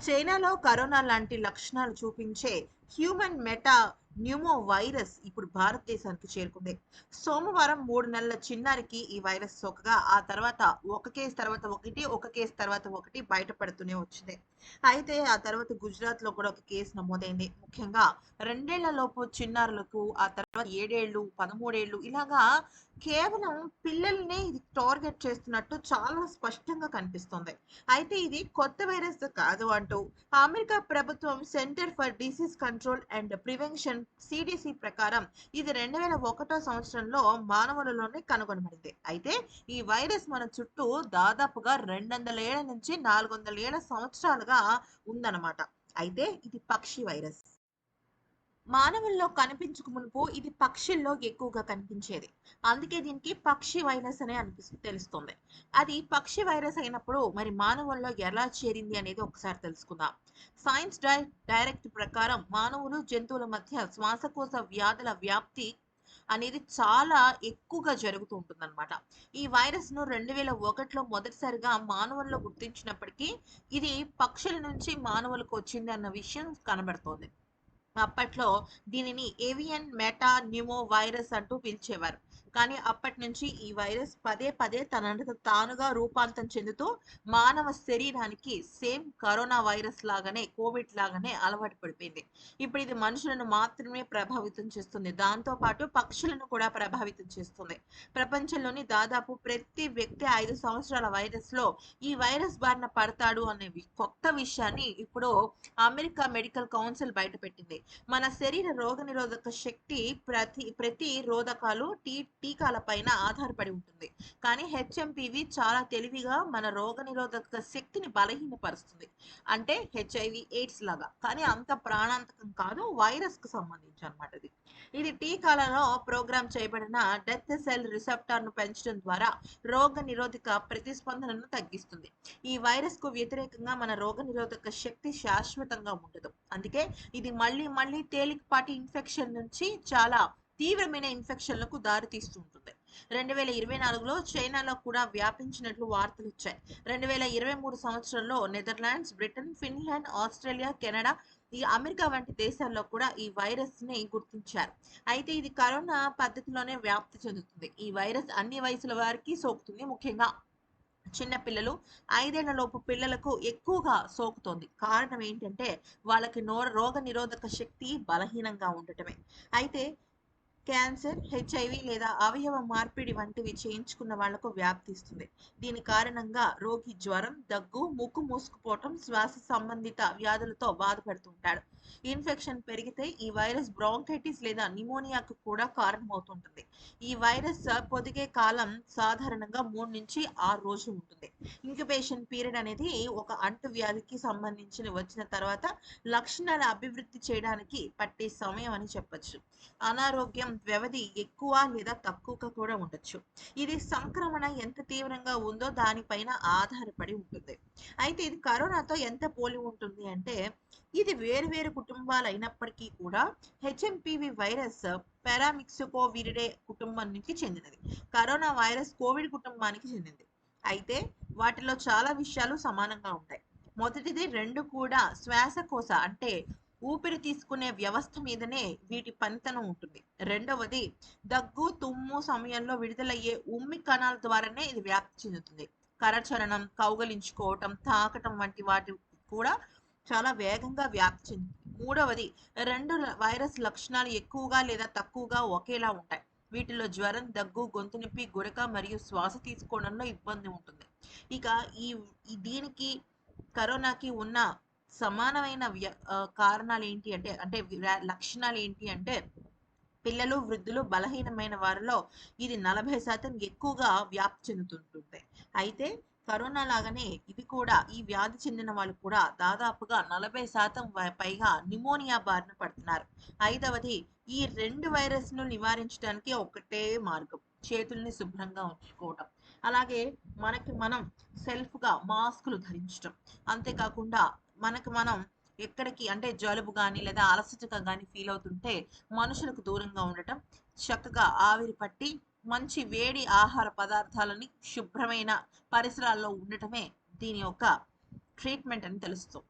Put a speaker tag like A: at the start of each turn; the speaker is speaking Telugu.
A: చైనాలో కరోనా లాంటి లక్షణాలు చూపించే హ్యూమన్ మెటా న్యూమో వైరస్ ఇప్పుడు భారతదేశానికి చేరుకుంది. సోమవారం మూడు నెలల చిన్నారికి ఈ వైరస్ సోకగా ఆ తర్వాత ఒక కేసు తర్వాత ఒకటి ఒక కేసు తర్వాత ఒకటి బయటపడుతూనే వచ్చింది. అయితే ఆ తర్వాత గుజరాత్లో కూడా ఒక కేసు నమోదైంది. ముఖ్యంగా రెండేళ్ళ లోపు చిన్నారులకు ఆ తర్వాత ఏడేళ్ళు పదమూడేళ్ళు ఇలాగా కేవలం పిల్లల్ని ఇది టార్గెట్ చేస్తున్నట్టు చాలా స్పష్టంగా కనిపిస్తుంది. అయితే ఇది కొత్త వైరస్ కాదు అంటూ అమెరికా ప్రభుత్వం center for disease control and prevention CDC ప్రకారం ఇది రెండు వేల ఒకటో సంవత్సరంలో మానవులలోనే కనుగొనబడింది. అయితే ఈ వైరస్ మన చుట్టూ దాదాపుగా రెండు వందల ఏళ్ళ నుంచి నాలుగు వందల ఏళ్ళ సంవత్సరాలుగా ఉందన్నమాట. అయితే ఇది పక్షి వైరస్. మానవుల్లో కనిపించక మునుపు ఇది పక్షుల్లో ఎక్కువగా కనిపించేది. అందుకే దీనికి పక్షి వైరస్ అనే అనిపిస్తు తెలుస్తుంది. అది పక్షి వైరస్ అయినప్పుడు మరి మానవుల్లో ఎలా చేరింది అనేది ఒకసారి తెలుసుకుందాం. సైన్స్ డై డైరెక్ట్ ప్రకారం మానవులు జంతువుల మధ్య శ్వాసకోశ వ్యాధుల వ్యాప్తి అనేది చాలా ఎక్కువగా జరుగుతూ ఉంటుందన్నమాట. ఈ వైరస్ను రెండు వేల ఒకటిలో మొదటిసారిగా మానవుల్లో గుర్తించినప్పటికీ ఇది పక్షుల నుంచి మానవులకు వచ్చింది అన్న విషయం కనబడుతోంది. అప్పట్లో దీనిని ఏవియన్ మెటా న్యూమో వైరస్ అంటూ పిలిచేవారు. కానీ అప్పటి నుంచి ఈ వైరస్ పదే పదే తనంతట తానుగా రూపాంతరం చెందుతూ మానవ శరీరానికి సేమ్ కరోనా వైరస్ లాగానే కోవిడ్ లాగానే అలవాటు పడిపోయింది. ఇప్పుడు ఇది మనుషులను మాత్రమే ప్రభావితం చేస్తుంది. దాంతో పాటు పక్షులను కూడా ప్రభావితం చేస్తుంది. ప్రపంచంలోని దాదాపు ప్రతి వ్యక్తి ఐదు సంవత్సరాల వైరస్లో ఈ వైరస్ బారిన పడతాడు అనే కొత్త విషయాన్ని ఇప్పుడు అమెరికా మెడికల్ కౌన్సిల్ బయటపెట్టింది. మన శరీర రోగనిరోధక శక్తి ప్రతి ప్రతి రోధకాలు టీ టీకాలపైన ఆధారపడి ఉంటుంది. కానీ హెచ్ఎంపివి చాలా తెలివిగా మన రోగనిరోధక శక్తిని బలహీనపరుస్తుంది. అంటే హెచ్ఐవి ఎయిడ్స్ లాగా. కానీ అంత ప్రాణాంతకం కాదు వైరస్కు సంబంధించి అనమాట ఇది. ఇది టీకాలలో ప్రోగ్రామ్ చేయబడిన డెత్ సెల్ రిసెప్టర్ను పెంచడం ద్వారా రోగ నిరోధక ప్రతిస్పందనను తగ్గిస్తుంది. ఈ వైరస్కు వ్యతిరేకంగా మన రోగ నిరోధక శక్తి శాశ్వతంగా ఉండదు. అందుకే ఇది మళ్ళీ మళ్ళీ తేలికపాటి ఇన్ఫెక్షన్ నుంచి చాలా తీవ్రమైన ఇన్ఫెక్షన్లకు దారితీస్తుంటుంది రెండు వేల ఇరవై నాలుగులో చైనాలో కూడా వ్యాపించినట్లు వార్తలు వచ్చాయి. రెండు వేల ఇరవై మూడు సంవత్సరంలో Netherlands Britain Finland Australia Canada ఈ అమెరికా వంటి దేశాల్లో కూడా ఈ వైరస్ని గుర్తించారు. అయితే ఇది కరోనా పద్ధతిలోనే వ్యాప్తి చెందుతుంది. ఈ వైరస్ అన్ని వయసుల వారికి సోకుతుంది. ముఖ్యంగా చిన్న పిల్లలు ఐదేళ్ళ లోపు పిల్లలకు ఎక్కువగా సోకుతోంది. కారణం ఏంటంటే వాళ్ళకి నో రోగ నిరోధక శక్తి బలహీనంగా ఉండటమే. అయితే క్యాన్సర్ హెచ్ఐవి లేదా అవయవ మార్పిడి వంటివి చేయించుకున్న వాళ్ళకు వ్యాప్తిస్తుంది దీని కారణంగా రోగి జ్వరం దగ్గు ముక్కు మూసుకుపోవటం శ్వాస సంబంధిత వ్యాధులతో బాధపడుతుంటాడు. ఇన్ఫెక్షన్ పెరిగితే ఈ వైరస్ బ్రాంకైటిస్ లేదా నిమోనియాకు కూడా కారణమవుతుంటుంది. ఈ వైరస్ పొదిగే కాలం సాధారణంగా మూడు నుంచి ఆరు రోజులు ఉంటుంది. ఇంక్యుబేషన్ పీరియడ్ అనేది ఒక అంటు వ్యాధికి సంబంధించిన వచ్చిన తర్వాత లక్షణాల అభివృద్ధి చేయడానికి పట్టే సమయం అని చెప్పొచ్చు. అనారోగ్యం వ్యవధి ఎక్కువ లేదా తక్కువగా కూడా ఉండొచ్చు. ఇది సంక్రమణ ఎంత తీవ్రంగా ఉందో దానిపైన ఆధారపడి ఉంటుంది. అయితే ఇది కరోనాతో ఎంత పోలి ఉంటుంది అంటే ఇది వేరు వేరు కుటుంబాలు అయినప్పటికీ కూడా హెచ్ఎంపివి వైరస్ పారామిక్సికోవిరిడే కుటుంబం నుంచి చెందినది. కరోనా వైరస్ కోవిడ్ కుటుంబానికి చెందింది. అయితే వాటిలో చాలా విషయాలు సమానంగా ఉంటాయి. మొదటిది రెండు కూడా శ్వాసకోశ అంటే ఊపిరి తీసుకునే వ్యవస్థ మీదనే వీటి పనితనం ఉంటుంది. రెండవది దగ్గు తుమ్ము సమయంలో విడుదలయ్యే ఉమ్మి కణాల ద్వారానే ఇది వ్యాప్తి చెందుతుంది. కరచరణం కౌగలించుకోవటం తాకటం వంటి వాటి కూడా చాలా వేగంగా వ్యాప్తి చెందుతుంది. మూడవది రెండు వైరస్ లక్షణాలు ఎక్కువగా లేదా తక్కువగా ఒకేలా ఉంటాయి. వీటిలో జ్వరం దగ్గు గొంతు నొప్పి గురక మరియు శ్వాస తీసుకోవడంలో ఇబ్బంది ఉంటుంది. ఇక ఈ దీనికి కరోనాకి ఉన్న సమానమైన వ్య కారణాలు ఏంటి అంటే అంటే లక్షణాలు ఏంటి అంటే పిల్లలు వృద్ధులు బలహీనమైన వారిలో ఇది నలభై శాతం ఎక్కువగా వ్యాప్తి చెందుతుంటుంది అయితే కరోనా లాగానే ఇది కూడా ఈ వ్యాధి చెందిన వాళ్ళు కూడా దాదాపుగా నలభై శాతం పైగా నిమోనియా బారిన పడుతున్నారు. ఐదవది ఈ రెండు వైరస్ను నివారించడానికి ఒకటే మార్గం చేతుల్ని శుభ్రంగా ఉంచుకోవటం. అలాగే మనకి మనం సెల్ఫ్గా మాస్కులు ధరించడం అంతేకాకుండా మనకి మనం ఎక్కడికి అంటే జలుబు కానీ లేదా అలసటగా కానీ ఫీల్ అవుతుంటే మనుషులకు దూరంగా ఉండటం చక్కగా ఆవిరి పట్టి మంచి వేడి ఆహార పదార్థాలని శుభ్రమైన పరిసరాల్లో ఉండటమే దీని యొక్క ట్రీట్మెంట్ అని తెలుస్తుంది